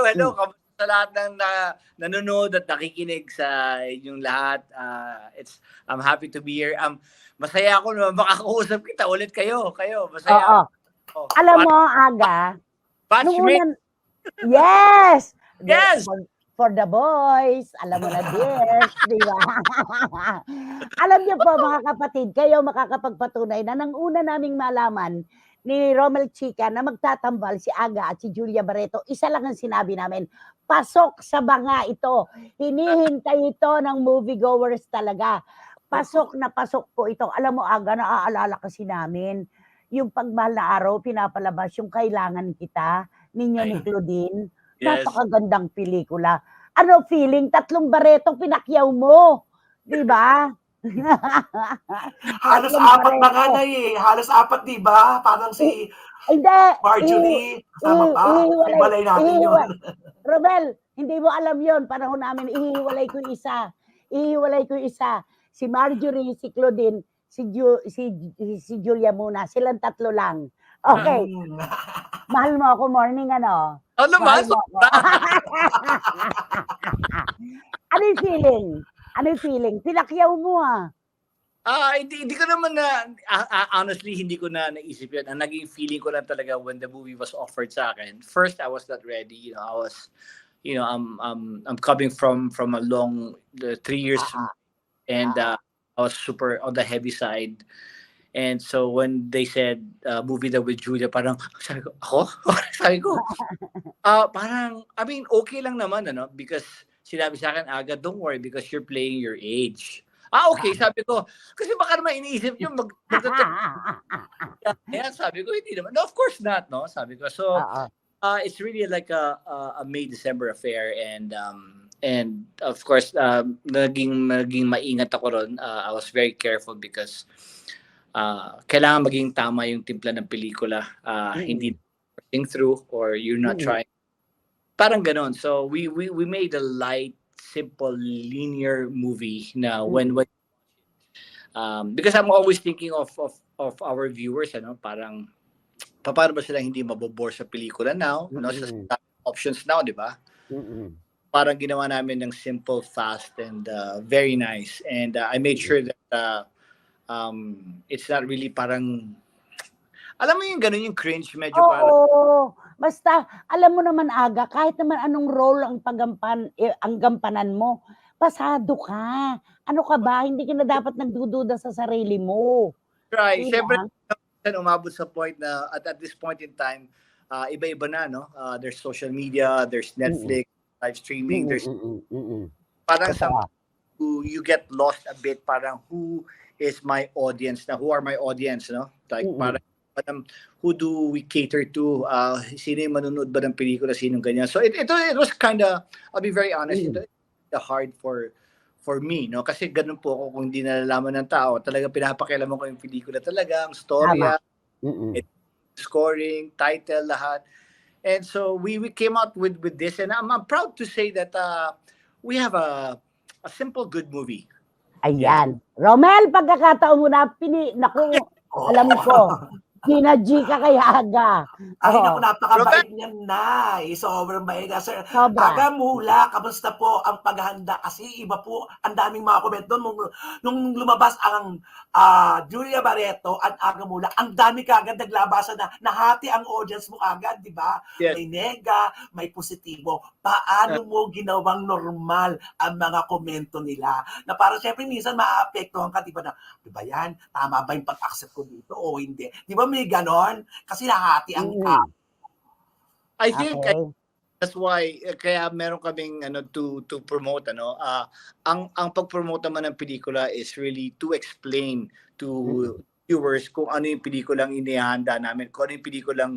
hello, hello. Hmm. Kamusta sa lahat ng na, nanonood at nakikinig sa inyong lahat. Uh, it's I'm happy to be here. Um, masaya ako na makakausap kita ulit kayo. Kayo, masaya. Oo. ako. Alam mo, Aga, Batchmate. yes! Yes! For, for the boys, alam mo na this, di ba? alam niyo po, mga kapatid, kayo makakapagpatunay na nang una naming malaman ni Romel Chica na magtatambal si Aga at si Julia Barreto, isa lang ang sinabi namin, pasok sa banga ito. Hinihintay ito ng moviegoers talaga. Pasok na pasok po ito. Alam mo, Aga, naaalala kasi namin, yung pagmahal na araw, pinapalabas yung kailangan kita, ninyo ni. Claudine. Yes. Napakagandang pelikula. Ano feeling? Tatlong baretong pinakyaw mo. Di ba? Halos apat na nga na eh. Halos apat, di ba? Parang si Hindi. Marjorie, kasama pa. Ibalay natin yun. ihiwalay. Romel, hindi mo alam yon Panahon namin, ihiwalay ko yung isa. Ihiwalay ko yung isa. Si Marjorie, si Claudine, si, Ju- si, si Julia muna. Silang tatlo lang. Okay. Mahal mo ako morning, ano? Ano Mahal naman? mo ako. ano yung feeling? Ano yung feeling? Pinakyaw mo ah. Ah, hindi, hindi ko naman na, ah, ah, honestly, hindi ko na naisip yun. Ang naging feeling ko lang talaga when the movie was offered sa akin, first, I was not ready. You know, I was, you know, I'm, I'm, I'm coming from, from a long, uh, three years, Ah, and uh, I was super on the heavy side. And so when they said uh, movie daw with Julia, parang sabi ko, ako? sabi ko, ah parang, I mean, okay lang naman, ano, because sinabi sa akin, Aga, don't worry because you're playing your age. Ah, okay, sabi ko. Kasi baka naman iniisip nyo, mag, Kaya sabi ko, hindi naman. No, of course not, no? Sabi ko. So, uh, it's really like a, a, a May December affair and um and of course um naging naging maingat ako ron uh, I was very careful because uh kailangan maging tama yung timpla ng pelikula uh, Mm. hindi think through or you're not Mm. trying parang ganon so we we we made a light simple linear movie na when when um because I'm always thinking of of of our viewers ano? Parang pa- paano ba sila hindi mabobore sa pelikula now? No sa Mm-mm. sa options now di ba? Mm-mm. parang ginawa namin ng simple fast and uh, very nice. And uh, I made sure that uh, um it's not really parang alam mo yung ganun yung cringe medyo parang Oo. Basta, alam mo naman, Aga, kahit naman anong role ang paggampan, eh, ang gampanan mo, pasado ka. Ano ka ba? Hindi ka na dapat nagdududa sa sarili mo. right Diba? minsan umabot sa point na at, at this point in time uh, iba-iba na no uh, there's social media there's Netflix live streaming there's mm-mm. parang sa who you get lost a bit parang who is my audience na who are my audience no like Mm-mm. parang parang who do we cater to uh sino yung manonood ba ng pelikula sinong ganyan so it, ito it was kind of I'll be very honest Mm. ito ito hard for for me no kasi ganun po ako kung hindi nalalaman ng tao talaga pinapakialaman ko yung pelikula talaga ang storya Mm-mm. scoring, title, lahat. And so we we came out with with this, and I'm, I'm proud to say that uh, we have a a simple good movie. Ayan. Romel, pagkakataon mo na, pini, naku, alam ko, G ka kay Aga. Ay, Oo. naku, napakabait niyan na. Sobrang bait na, sir. Sobra. Aga mula, kamusta po ang paghahanda? Kasi iba po, ang daming mga comment doon. Nung, nung lumabas ang ah, Julia Barreto at Aga mula, ang dami kagad naglabasan na nahati ang audience mo agad, di ba? Yes. May nega, may positibo. Paano mo ginawang normal ang mga komento nila? Na para siyempre minsan maaapektuhan ka, di ba na, di ba yan? Tama ba yung pag-accept ko dito o hindi? Di ba may ganon? Kasi nahati ang Mm. tao. I think Okay. that's why eh, kaya meron kaming ano to to promote ano ah ang ang pag-promote naman ng pelikula is really to explain to viewers kung ano yung pelikulang inihanda namin kung ano yung pelikulang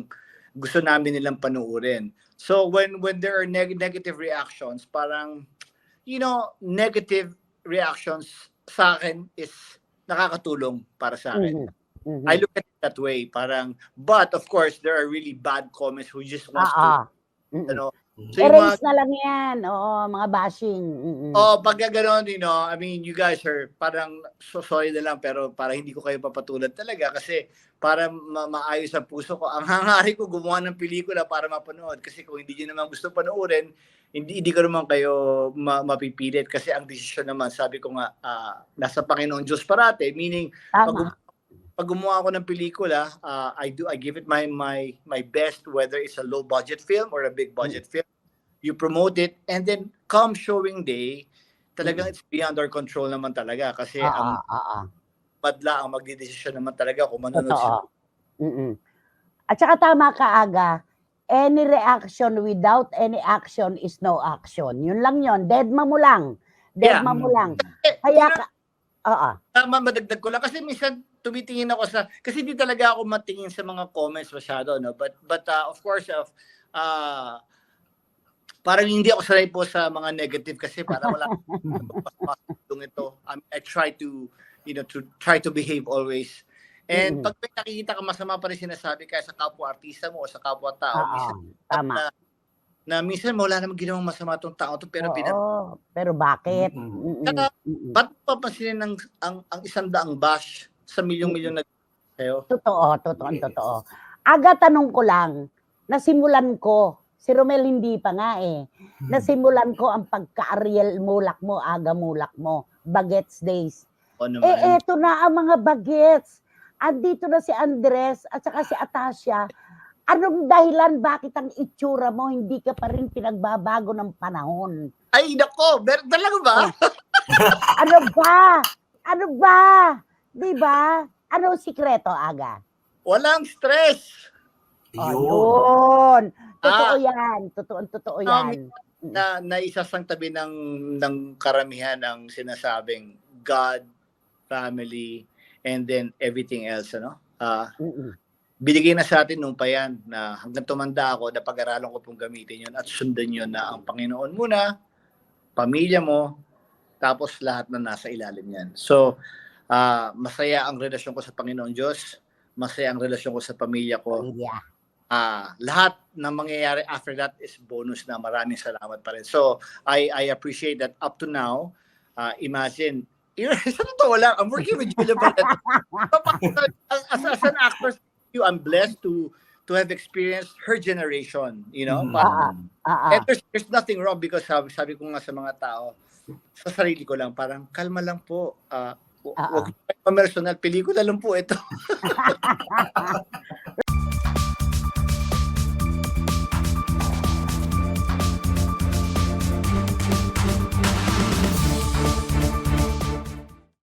gusto namin nilang panuorin so when when there are neg- negative reactions parang you know negative reactions sa akin is nakakatulong para sa akin Mhm. Mhm. I look at it that way parang but of course there are really bad comments who just wants to Ah, ah. Mm-mm. ano, So yung mga, Erase na lang yan. Oo, mga bashing. Mm-mm. oh, pag gano'n, you know, I mean, you guys are parang so sorry na lang pero para hindi ko kayo papatulad talaga kasi para ma- maayos ang puso ko. Ang hangarin ko gumawa ng pelikula para mapanood kasi kung hindi niyo naman gusto panoorin, hindi hindi ko naman kayo ma- mapipilit kasi ang desisyon naman, sabi ko nga, ah, nasa Panginoon Diyos parate, meaning pag, Tama. gum- pag gumawa ako ng pelikula, uh, I do I give it my my my best whether it's a low budget film or a big budget film. You promote it and then come showing day, talagang it's beyond our control naman talaga kasi Oo, ang oo. madla ang magdidesisyon naman talaga kung manonood. Totoo. Mm-mm. At saka tama ka, Aga. Any reaction without any action is no action. Yun lang yun. Deadma mo lang. Deadma Yeah. mo lang. Eh, Kaya ka, oo. tama madagdag ko lang kasi minsan tumitingin ako sa kasi di talaga ako matingin sa mga comments masyado no but but uh, of course of uh, parang hindi ako sanay po sa mga negative kasi parang wala akong ito I, I try to you know to try to behave always and Mm. pag may nakikita ka masama pa rin sinasabi kaya sa kapwa artista mo o sa kapwa tao Oo, minsan tama. na, na minsan wala namang ginawang masama tong tao to pero pinag Oo, pero bakit? Mm-mm. Saka, ba't papansinin ng ang, ang isang daang bash sa milyong-milyon na sa'yo? Totoo, totoo, Yes. totoo. Aga, tanong ko lang, nasimulan ko, si Romel hindi pa nga eh, nasimulan ko ang pagka-Ariel mulak mo, aga mulak mo, Bagets Days. O naman. Eh, eto na ang mga bagets. Andito na si Andres at saka si Atasha. Anong dahilan bakit ang itsura mo hindi ka pa rin pinagbabago ng panahon? Ay, nako! Talaga ba? Ano ba? Ano ba? Di ba? Ano ang sikreto, Aga? Walang stress! Ayun. Totoo Ah. yan. Totoo, totoo Um, yan. Na, na isasang tabi ng, ng karamihan ng sinasabing God, family, and then everything else, ano? Ah, Mm-mm. binigay na sa atin nung pa yan na hanggang tumanda ako, na pag-aralan ko pong gamitin yun at sundan yun na ang Panginoon muna, pamilya mo, tapos lahat na nasa ilalim yan. So, ah, masaya ang relasyon ko sa Panginoon Diyos, masaya ang relasyon ko sa pamilya ko. Pamilya. Ah, lahat ng mangyayari after that is bonus na maraming salamat pa rin. So, I I appreciate that up to now. ah, imagine, sa totoo lang, I'm working with Julia Barreto. as, as, an actor, you, I'm blessed to to have experienced her generation, you know. Pa- Ah, ah. And there's, there's nothing wrong because sabi, sabi ko nga sa mga tao, sa sarili ko lang, parang kalma lang po. Ah, hu- huwag uh, personal, pelikula lang po ito.